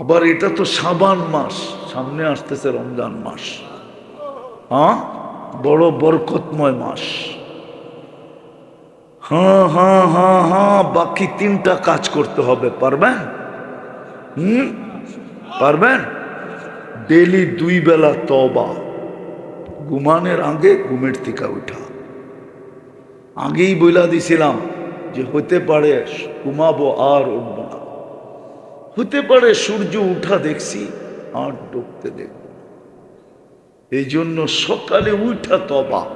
আবার এটা তো সাবান মাস, সামনে আসতেছে রমজান মাস। হ্যাঁ? বড় বরকতময় মাস। হ্যাঁ হ্যাঁ হ্যাঁ হ্যাঁ বাকি তিনটা কাজ করতে হবে, পারবেন? হুম? পারবেন? ডেলি দুই বেলা তবা ঘুমানের আগে ঘুমের থেকে উঠা। আগেই বইলা দিছিলাম যে হতে পারে ঘুমাবো আর উঠব না। হতে পারে সূর্য উঠা দেখছি, আর ডুবতে দেখব। এই জন্য সকালে উঠা তবা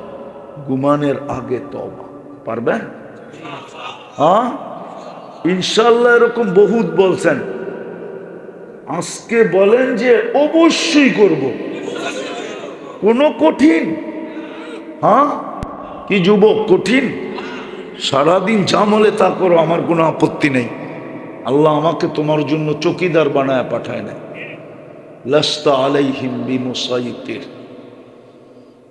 গুমানের আগে তবা। পারবেন হ্যাঁ? ইনশাল্লাহ এরকম বহুত বলছেন। আজকে বলেন যে অবশ্যই করব। কোনো কঠিন? হ্যাঁ? কি যুবক কঠিন? সারাদিন জামলে তা করো, আমার কোনো আপত্তি নেই। আল্লাহ আমাকে তোমার জন্য চকিদার বানায় পাঠায় না লাস্তা আলাইহিম বিমুসাইতির।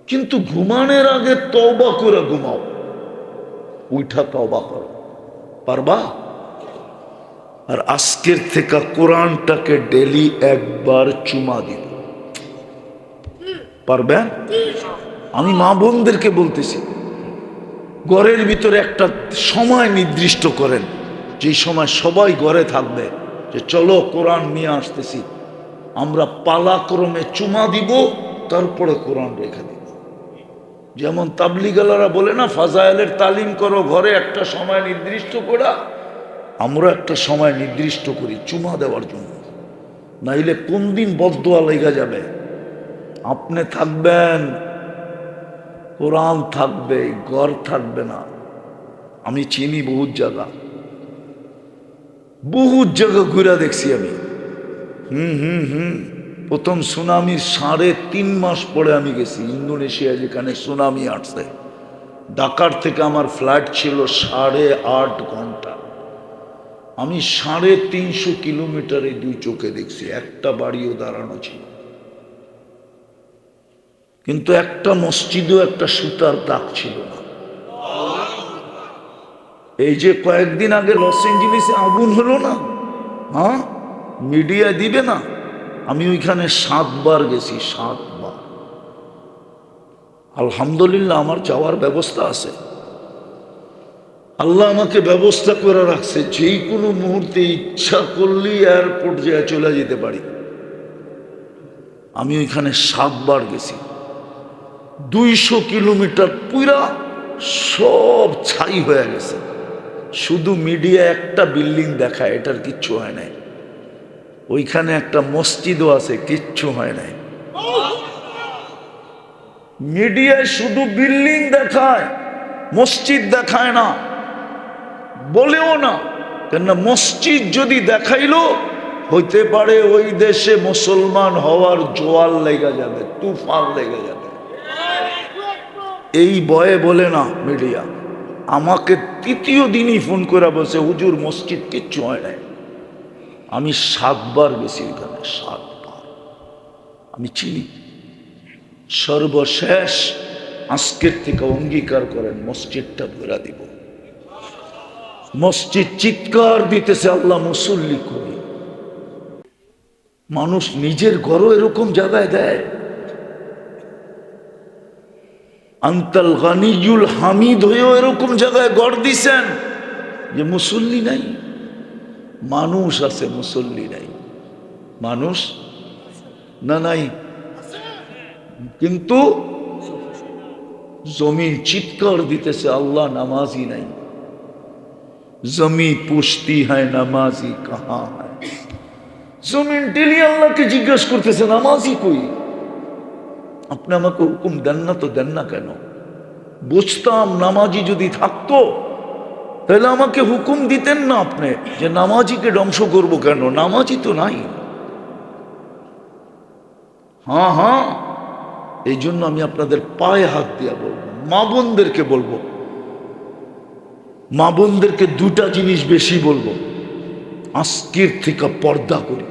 কিন্তু ঘুমানের আগে তওবা করে ঘুমাও। উঠা তওবা করো। পারবা? আর আজকের থেকে কোরআনটাকে ডেলি একবার চুমা দিব পারবেন আমি মা বোনদেরকে বলতেছি, ঘরের ভিতরে একটা সময় নির্দিষ্ট করেন। যে সময় সবাই ঘরে থাকবে যে চলো কোরআন নিয়ে আসতেছি, আমরা পালাক্রমে চুমা দিব, তারপরে কোরআন রেখে দিব। যেমন তাবলিগালারা বলে না ফাজাইলের তালিম করো, ঘরে একটা সময় নির্দিষ্ট করা, আমরা একটা সময় নির্দিষ্ট করি চুমা দেওয়ার জন্য। নাইলে কোন দিন বদোয়া লেগে যাবে? আপনি থাকবেন, কোরআন থাকবে, ঘর থাকবে না। আমি চিনি বহুত জায়গা। বহুত জায়গা ঘুরে দেখছি আমি। হুম হুম হুম। প্রথম সুনামির সাড়ে তিন মাস পরে আমি গেছি ইন্দোনেশিয়া যেখানে সুনামি আসছে। ঢাকার থেকে আমার ফ্লাইট ছিল সাড়ে আট ঘণ্টা। আমি সাড়ে তিনশো কিলোমিটারে দুই চোখে দেখছি, একটা বাড়িও দাঁড়ানো ছিল কিন্তু একটা মসজিদও একটা সুতার দাগ ছিল না। এই যে কয়েকদিন আগে লস এঞ্জেলিসে আগুন হলো না? হ্যাঁ? মিডিয়া দিবে না? আমি ওইখানে সাতবার গেছি, সাতবার। আলহামদুলিল্লাহ আমার যাওয়ার ব্যবস্থা আছে। আল্লাহ আমাকে ব্যবস্থা করে রাখছে যে কোনো মুহূর্তে ইচ্ছা করলেই এয়ারপোর্ট যায় চলে যেতে পারি। আমি ওইখানে সাতবার গেছি। দুইশো কিলোমিটার পুরা সব ছাই হয়ে গেছে। শুধু মিডিয়া একটা বিল্ডিং দেখায়, এটার কিচ্ছু হয় নাই। ওইখানে একটা মসজিদও আছে, কিচ্ছু হয় নাই। মিডিয়ায় শুধু বিল্ডিং দেখায়, মসজিদ দেখায় না, বলেও না। কেননা মসজিদ যদি দেখাইলো, হইতে পারে ওই দেশে মুসলমান হওয়ার জোয়ার লেগে যাবে, তুফান লেগে যাবে। এই বয়ে বলে না মিডিয়া। আমাকে তৃতীয় দিনই ফোন করে বসে হুজুর, মসজিদ কিচ্ছু হয় আমি সাতবার গেছি ওখানে সাতবার। আমি চিনি। সর্বশেষ আজকের থেকে অঙ্গীকার করেন, মসজিদটা ধরা দিব। মসজিদ চিৎকার দিতেছে, আল্লাহ মুসল্লি করি মানুষ নিজের ঘরও এরকম জায়গায় দেয়। আন্তাল গানিজুল হামিদ হয়েও এরকম জায়গায় গড় দিছেন যে মুসল্লি নাই। মানুষ আছে, মুসল্লি নাই। মানুষ না নাই। কিন্তু জমিন চিৎকার দিতেছে, আল্লাহ নামাজি নাই। জমি পুষতি হয় নামাজি কাহা হয়? জমিন ডেলি আল্লাহকে জিজ্ঞাসা করতেছে নামাজি কই? আপনি আমাকে হুকুম দেন না তো দেন না কেন? বুঝতাম নামাজি যদি থাকতো, তাহলে আমাকে হুকুম দিতেন না আপনি। যে নামাজিকে ধ্বংস করব কেন? নামাজি তো নাই। হ্যাঁ হ্যাঁ এই জন্য আমি আপনাদের পায়ে হাত দিয়া বলব, মা বোনদেরকে বলব, মা বোনদেরকে দুটা জিনিস বেশি বলব, আজকের থেকে পর্দা করি,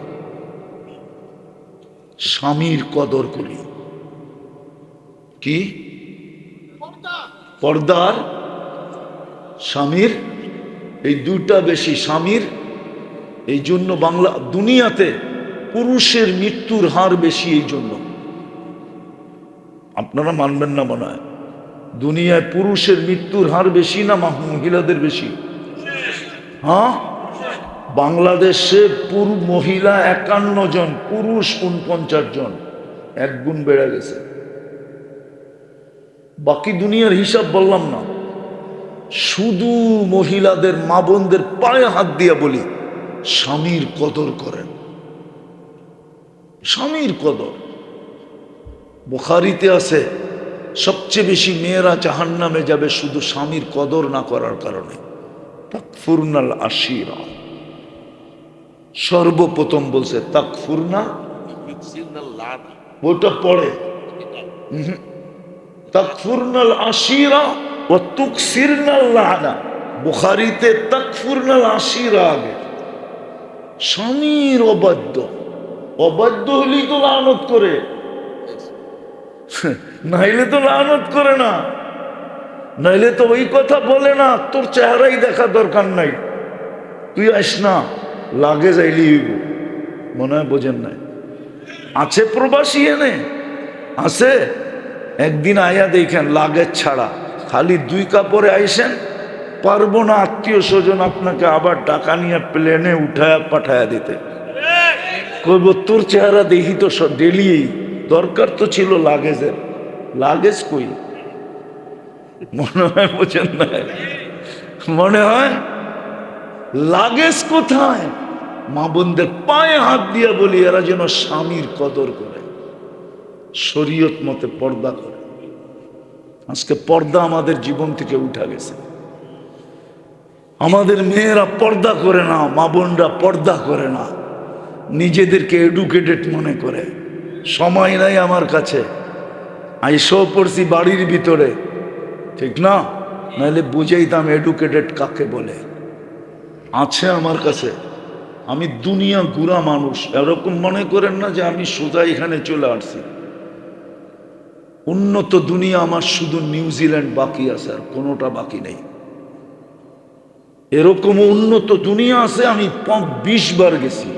স্বামীর কদর করি। কি? পর্দার? স্বামীর? এই দুইটা বেশি স্বামীর। এই জন্য বাংলা, দুনিয়াতে পুরুষের মৃত্যুর হার বেশি এই জন্য। আপনারা মানবেন না মনে হয়। দুনিয়ায় পুরুষের মৃত্যুর হার বেশি না মহিলাদের বেশি? হ্যাঁ? বাংলাদেশে পুর মহিলা একান্ন জন, পুরুষ উনপঞ্চাশ জন। এক গুণ বেড়ে গেছে। বাকি দুনিয়ার হিসাব বললাম না। শুধু মহিলাদের মা বোনদের পায়ে হাত দিয়া বলি স্বামীর কদর করেন। স্বামীর কদর। বোখারিতে আছে সবচেয়ে বেশি মেয়েরা চাহান নামে যাবে শুধু স্বামীর কদর না করার কারণে। তাকফুরনাল আশির। সর্বপ্রথম বলছে তাকফুরনা ওটা পড়ে। তাকফুরনাল আশিরা ও তুকসিরনাল লানা। বুখারিতে তাকফুরনাল আশিরা আগে। স্বামীর অবাধ্য। অবাধ্য হলেই তো লানত করে। নাইলে তো লানত করে না। নাইলে তো ওই কথা বলে না, তোর চেহারাই দেখা দরকার নাই। তুই আস না, লাগে যাইলি মনে হয় বোঝেন নাই। আছে প্রবাসী এনে? আছে? একদিন আয়া দেখেন লাগেজ ছাড়া। খালি দুই কাপড়ে আইসেন, পারব না আত্মীয় স্বজন আপনাকে আবার টাকা নিয়ে প্লেনে উঠায় পাঠায়া দিতে। কইব, তোর চেহারা দেখি তো ডেলি দরকার তো ছিল লাগেজের। লাগেজ কই? মনে হয় বোঝেন না। মনে হয়, লাগেজ কোথায়? মা বোনদের পায়ে হাত দিয়ে বলি, এরা যেন স্বামীর কদর করে। শরীয়ত মতে পর্দা করে। আজকে পর্দা আমাদের জীবন থেকে উঠা গেছে। আমাদের মেয়েরা পর্দা করে না, মা বোনরা পর্দা করে না। নিজেদেরকে এডুকেটেড মনে করে। সময় নাই আমার কাছে। আইসও পড়ছি বাড়ির ভিতরে। ঠিক না? নাহলে বুঝাইতাম এডুকেটেড কাকে বলে। আছে আমার কাছে। আমি দুনিয়া গুড়া মানুষ। এরকম মনে করেন না যে আমি সোজা এখানে চলে আসছি। উন্নত দুনিয়া আমার শুধু নিউজিল্যান্ড বাকি আছে, আর কোনোটা বাকি নেই। এরকম উন্নত দুনিয়া আছে, আমি বিশ বার গেছি।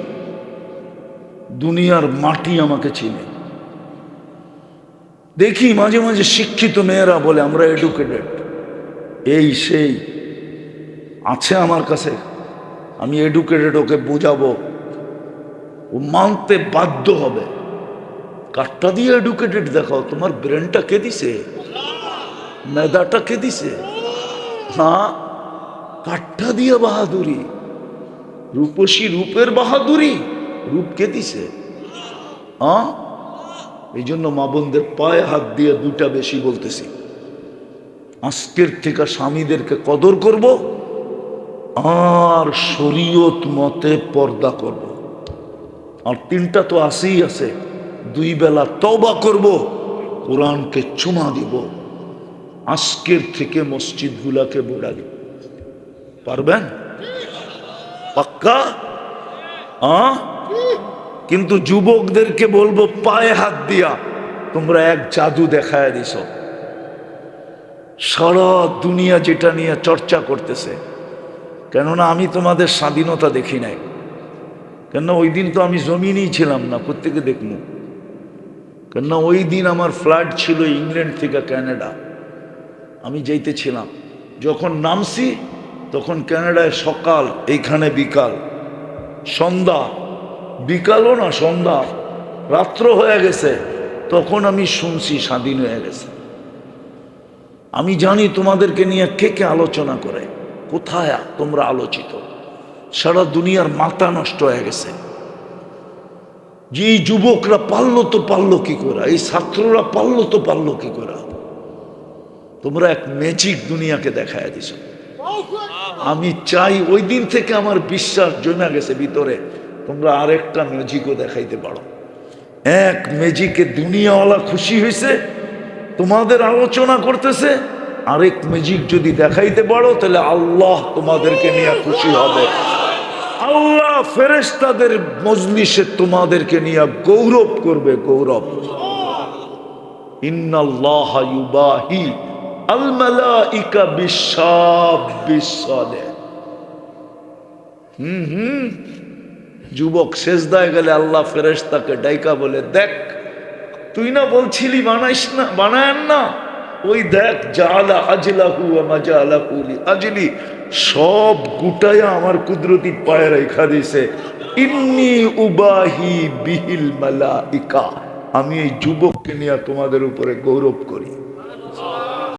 দুনিয়ার মাটি আমাকে চিনে। দেখি মাঝে মাঝে শিক্ষিত মেয়েরা বলে, আমরা এডুকেটেড এই সেই আছে আমার কাছে। আমি এডুকেটেড ওকে বোঝাবো। ও মানতে বাধ্য হবে। কাঠটা দিয়ে এডুকেটেড দেখাও, তোমার ব্রেনটা কে দিছে? মেদাটা কে দিছে? হ্যাঁ কাঠটা দিয়ে বাহাদুরি। রূপসী রূপের বাহাদুরি, রূপ কে দিছে? হ্যাঁ এই জন্য মা বোনদের পায়ে হাত দিয়ে দুটা বেশি বলতেছি। আজকের থেকে স্বামীদেরকে কদর করব, আর শরীয়ত মতে পর্দা করব। আর তিনটা তো আসেই আছে। দুই বেলা তবা করব, কোরআনকে চুমা দিব। আজকের থেকে মসজিদগুলাকে বোড়ালি পারবেন? পাক্কা? আ কিন্তু যুবকদেরকে বলব, পায়ে হাত দিয়া, তোমরা এক জাদু দেখায় দিছ সারা দুনিয়া যেটা নিয়ে চর্চা করতেছে, কেননা আমি তোমাদের স্বাধীনতা দেখি নাই। কেননা ওই দিন তো আমি জমিনেই ছিলাম না প্রত্যেকে দেখব কেননা ওই দিন আমার ফ্লাইট ছিল ইংল্যান্ড থেকে ক্যানাডা আমি যাইতেছিলাম। যখন নামছি, তখন ক্যানাডায় সকাল, এইখানে বিকাল। সন্ধ্যা, বিকালও না, সন্ধ্যা। রাত্র হয়ে গেছে, তখন আমি শুনছি স্বাধীন হয়ে গেছে। আমি জানি তোমাদেরকে নিয়ে কে কে আলোচনা করে। কোথায় তোমরা আলোচিত? সারা দুনিয়ার মাথা নষ্ট হয়ে গেছে। যে এই যুবকরা পারল তো পারল কি করে? এই ছাত্ররা পারল তো পারল কি করে? তোমরা এক ম্যাজিক দুনিয়াকে দেখায় দিছ। আমি চাই ওই দিন থেকে আমার বিশ্বাস জমে গেছে ভিতরে। তোমরা আরেকটা ম্যাজিকও দেখাইতে পারো। এক ম্যাজিকে দুনিয়াওয়ালা খুশি হয়েছে তোমাদের আলোচনা করতেছে, আরেক ম্যাজিক যদি দেখাইতে পারো, তাহলে আল্লাহ তোমাদেরকে নিয়ে খুশি হবে। আল্লাহ ফেরেশতাদের মজলিসে তোমাদেরকে নিয়ে গৌরব করবে, গৌরব। ইন্নাল্লাহ ইউবাহি আল মালাইকা বিশাবিস সালেহ হুম হুম। যুবক শেষদায় গেলে আল্লাহ ফেরেশতাকে ডাইকা বলে, দেখ, তুই না বলছিলি বানাইস না, বানায়েন না? ওই দেখ, জালা আজলাহু জালা হুলি আজলি, সব গুটায়া আমার কুদরতি পায়ে রেখা দিছে ইন্নি উবাহি বিহিল মালাইকা, আমি এই যুবককে নিয়ে তোমাদের উপরে গৌরব করি।